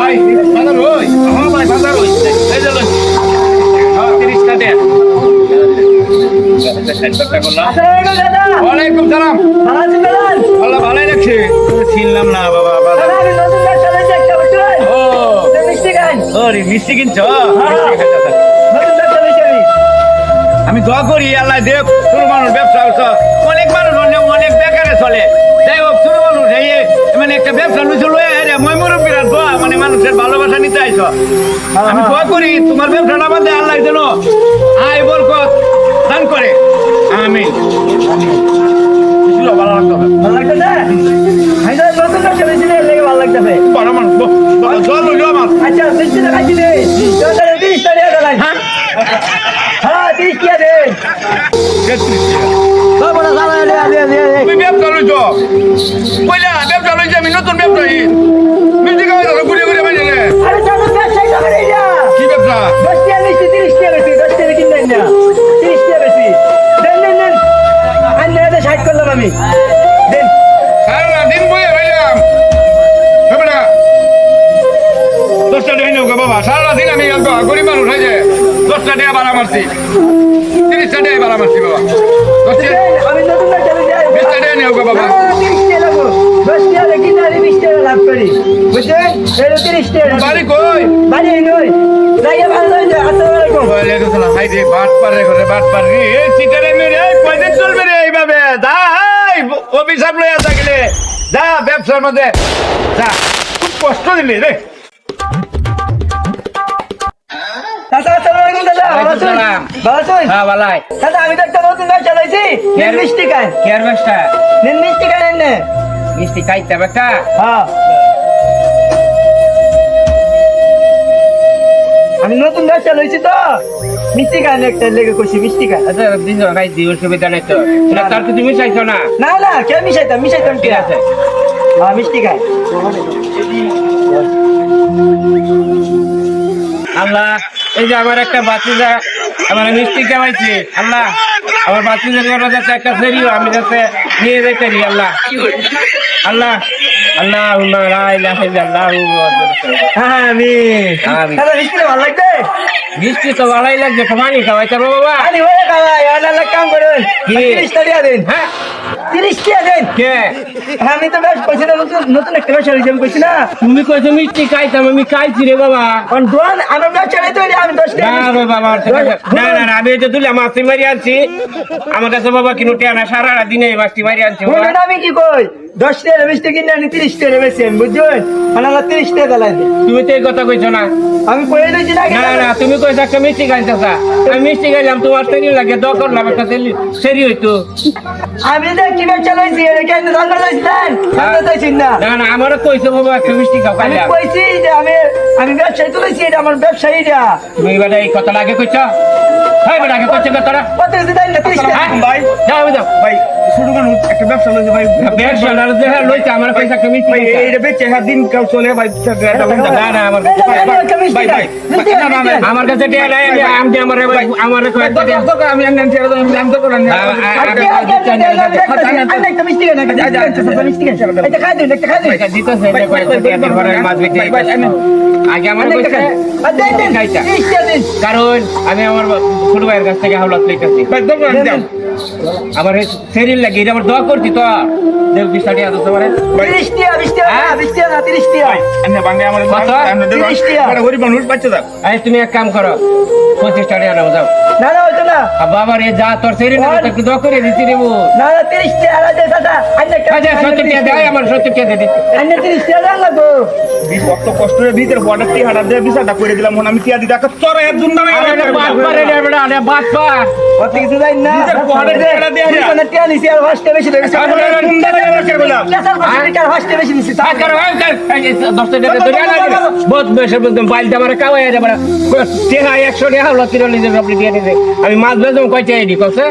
ভাই বাজার ওই। হ্যাঁ ভাই বাজার ওই। এই যে লই। হ্যাঁ তিরিশ টাকা দেন। ওয়ালাইকুম সালাম। ভালো আছেন দাদা? আল্লাহ ভালোই লাগছে চিনলাম না বাবা বাজার মিষ্টি কিনছ? হ্যাঁ। আমি। দোয়া করি আল্লাহ দেব ছোট মানুষ ব্যবসা অনেক মানুষ অনেক অনেক বেকারে চলে। যাই হোক ছোট মানুষ এই মানে একটা ব্যবসা লুচু লয়ে আরে মই মুরব্বীরা দোয়া মানে মানুষের ভালোবাসা নিতে আইছ। আমি দোয়া করি তোমার ব্যবসাটা আমাদের আল্লাহ যেন আয় বরকত দান করে। আমি ভালো লাগতো ভালো লাগতেছে? আমি তো নতুন ব্যবসা লইছি রে, লেগে ভালো লাগতেছে। বড় মানুষ জল আমার। আচ্ছা রে। হ্যাঁ? হ্যাঁ তিরিশ টাকা দে তুমি ব্যবসা লইছ? কইলা ব্যবসা লইছে আমি নতুন ব্যবসায়ী। মিষ্টি খাওয়াই দাও ঘুরে ঘুরে বাইরে কি ব্যবসা? দশ টাকা মিষ্টি তিরিশ টাকা বেশি দশ টাকা কিনবেন না। তিরিশ টাকা বেশি। দেন দেন দেন। আন্য ষাট করলাম আমি। দেন। সারা দিন বয়ে রইলাম বেটা দশটা টাকা নেও বাবা। সারা দিন আমি গরিব মানুষ হয়ে যায় দশটা টাকা বাড়া মারছি তিরিশটা টাকা বাড়া মারছি বাবা। বিশটা টাকা নেও বাবা। না, তিরিশ টাকা লাগবো। দশ টাকা দিয়ে কিনে আমি বিশ টাকা লাভ করি। বুঝছেন এই যে তিরিশ টাকা বাড়ি কই? বাড়ি নই জায়গা ভালো নয় আসসালামু আলাইকুম। ওয়ালাইকুম সালাম হাই রে বাট পার রে ঘরে বাট পার রে। এই চিটারে মেরে এই কয়দিন চলবে রে এইভাবে? যা হাই অভিশাপ লইয়া থাকলে যা ব্যবসার মধ্যে। যা খুব কষ্ট দিলি রে। হ্যাঁ বালাই। দাদা আমি তো একটা নতুন ব্যবসা লইছি মিষ্টি খান। কেয়ার ব্যবসা নিন মিষ্টি খান এনে মিষ্টি খাইতে বেটা হ্যাঁ। আমি নতুন ব্যবসা লইছি তো। মিষ্টি খান একটা লেগে কইছি মিষ্টি খান। আচ্ছা দিন ভাই দি অসুবিধা নাই তো। এটা তার তুমি চাইছো না। না না কে মিশাইতাম মিশাইতাম কে আছে। হ্যাঁ মিষ্টি খান। আল্লাহ। এই যে আমার একটা বাচ্চা আমার মিষ্টি খাওয়াইছে আল্লাহ। আমার বাচ্চাদের জন্য যাচ্ছে একটা সেরিও আমি যাতে নিয়ে যেতে পারি আল্লাহ। আল্লাহ আল্লাহ মিষ্টি ভালো লাগছে। মিষ্টি তো ভালোই লাগছে খাওয়াইতে বাবা। তিরিশ টাকা দিন হ্যাঁ? তিরিশ টাকা দিন কে? আমি তো বেশ কইছি না নতুন নতুন একটা ব্যবসা লইছি আমি কইছি না। তুমি কইছো মিষ্টি খাইতাম আমি খাইছি রে বাবা। কারণ দোয়ান আমার ব্যবসা লইতে হইলে আমি দশ টাকা না রে বাবা কাছে- না না না আমি এই তুলে মাছটি মারি আনছি। আমার কাছে বাবা কিনো আনা সারা দিনে মাছটি মারি আনছি আমি কি কই? দশ টাকা বিশ কিনে তিরিশ টাকা বেশি আমি মানে আমার তিরিশ টাকা দিলাই তুমি তো এই কথা কইছো না। আমি না না না তুমি কইছো একটা মিষ্টি খাইতেছ আমি মিষ্টি খাইলাম তোমার সেরি লাগে দ করলাম একটা সেরি সেরি হইতো। আমি যে কি ব্যবসা লইছি এটা কেন দরকার লইছি দেন আমি চাইছি না। না না আমারও কইছো বাবা একটা মিষ্টি খাও আমি কইছি যে আমি আমি ব্যবসায়ী এটা আমার ব্যবসায়ী এটা তুমি বেটা এই কথা লাগে কইছো? হাই বেটা আগে কইছো কথাটা কত না টাকা হ্যাঁ? যাও যাও। ভাই শুরু মানুষ একটা ব্যবসা লইছে ভাই। হ্যাঁ লইছে আমার পয়সা খাইতা। এইটা বেচে হ্যাঁ দিন কাল চলে ভাই না না আমার ভাই, ভাই। আমার কাছে টিয়া নাই আমি আমার আমার আমি আমি আমি আমি তো করেন আগে আমার। কারণ আমি আমার ছোট ভাইয়ের কাছ থেকে হাওলাত লইতেছি এই শরীর লাগে এটা আমার দোয়া করছি তো টাকা, বিশ টাকা টাকা না, তিরিশ টাকা। আমি বাংলা আমার কত? তিরিশ টাকা। বড় গরিব মানুষ বাচ্চা দাও আরে তুমি এক কাম করো পঁচিশ টাকা আনাও যাও না, না, ওইটা না। আর বাবার যা তোর শরীর না বল। দোয়া করে দিচ্ছি রে না, না, তিরিশ টাকা, আর দাদা, আর আচ্ছা সত্তর টাকা দেয় আমার সত্তর টাকা দিয়ে দিচ্ছি আর টাকা দেন লাগবো। বিশ অত কষ্টের ভিতরে বড় টি হাড়া দিয়ে বিশাটা করে দিলাম মনে আমি টিয়া দিতে একটা চড়া এর জন্য আমি আরে রে রে বেটা আরে বাদ কিছু না। আমি মাছ বেজম কয়টা এডি কছে